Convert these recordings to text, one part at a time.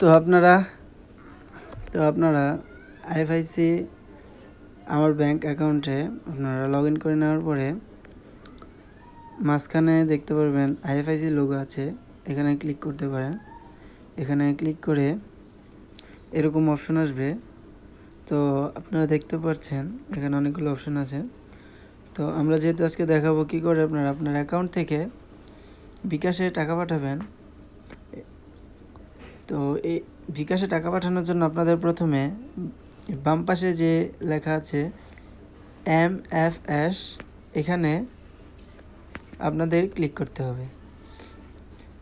তো আপনারা তো আপনারা আইএফআইসি আমার ব্যাংক অ্যাকাউন্টে আপনারা লগ ইন করে নেওয়ার পরে মাঝখানে দেখতে পারবেন আইএফআইসি লোগো আছে, এখানে ক্লিক করতে পারেন। এখানে ক্লিক করে এরকম অপশন আসবে। তো আপনারা দেখতে পাচ্ছেন, এখানে অনেকগুলো অপশন আছে। তো আমরা যেহেতু আজকে দেখাবো কী করে আপনারা আপনার অ্যাকাউন্ট থেকে বিকাশে টাকা পাঠাবেন তো এই বিকাশে টাকা পাঠানোর জন্য আপনাদের প্রথমে বাম পাশে যে লেখা আছে এম এফ এস এখানে আপনাদের ক্লিক করতে হবে।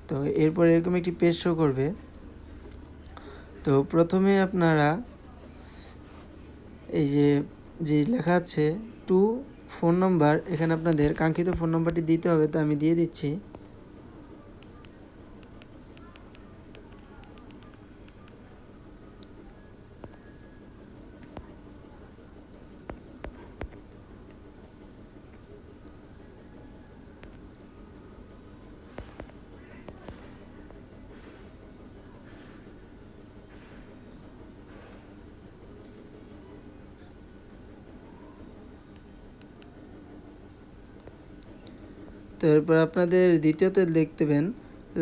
তো এরপর এরকম একটি পেজ শো করবে। তো প্রথমে আপনারা এই যে যে লেখা আছে টু ফোন নম্বর এখানে আপনাদের কাঙ্ক্ষিত ফোন নম্বরটি দিতে হবে, তো আমি দিয়ে দিচ্ছি। তো এরপর আপনাদের দ্বিতীয়তে দেখতে পেন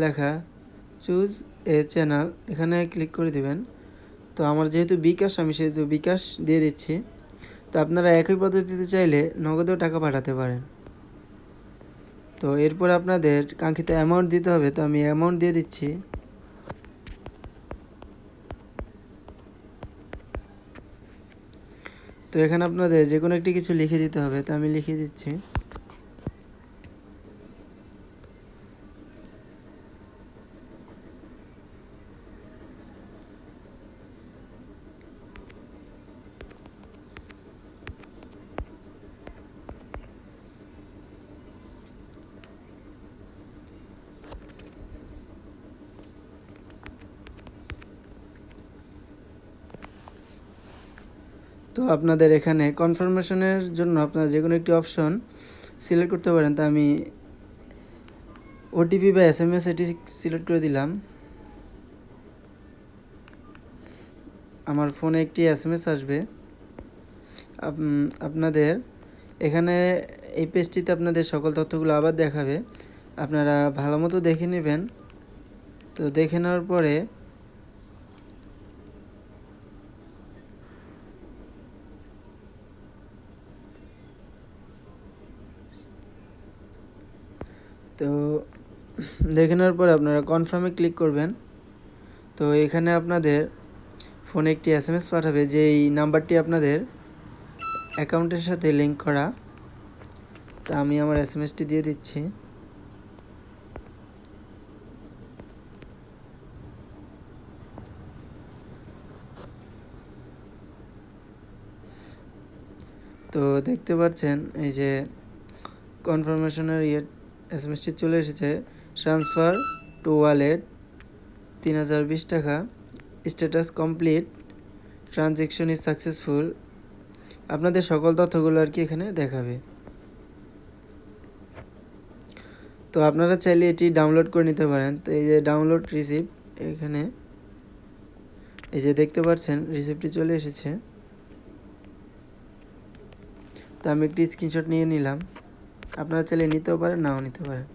লেখা চুজ এ চ্যানেল এখানে ক্লিক করে দেবেন। তো আমার যেহেতু বিকাশ, আমি সেহেতু বিকাশ দিয়ে দিচ্ছি। তো আপনারা একই পদ্ধতিতে চাইলে নগদেও টাকা পাঠাতে পারেন। তো এরপর আপনাদের কাঙ্ক্ষিত অ্যামাউন্ট দিতে হবে, তো আমি অ্যামাউন্ট দিয়ে দিচ্ছি। তো এখানে আপনাদের যে কোনো একটি কিছু লিখে দিতে হবে, তো আমি লিখে দিচ্ছি। তো আপনাদের এখানে কনফার্মেশনের জন্য আপনারা যে কোনো একটি অপশন সিলেক্ট করতে পারেন, তা আমি ওটিপি বা এস এম এস এটি সিলেক্ট করে দিলাম। আমার ফোনে একটি এস এম এস আসবে। আপ- আপনাদের এখানে এই পেজটিতে আপনাদের সকল তথ্যগুলো আবার দেখাবে। আপনারা ভালো মতো দেখে নেবেন। তো দেখে নেওয়ার পরে তো দেখে নেওয়ার পরে আপনারা কনফার্মে ক্লিক করবেন। তো এখানে আপনাদের ফোনে একটি এস এম এস পাঠাবে যে এই নাম্বারটি আপনাদের অ্যাকাউন্টের সাথে লিঙ্ক করা। তা আমি আমার এস এম এসটি দিয়ে দিচ্ছি। তো দেখতে পাচ্ছেন, এই যে কনফার্মেশনের ইয়ে এস চলে এসেছে। ট্রান্সফার টু ওয়ালেট তিন হাজার বিশ টাকা। Status complete transaction is successful আপনাদের সকল তথ্যগুলো আর কি এখানে দেখাবে। তো আপনারা চাইলে এটি ডাউনলোড করে নিতে পারেন। তো এই যে ডাউনলোড রিসিপ্ট এখানে এই যে দেখতে পাচ্ছেন রিসিপ্টটি চলে এসেছে। তো আমি একটি স্ক্রিনশট নিয়ে নিলাম। আপনারা চাইলে নিতেও পারেন নাও নিতে পারেন।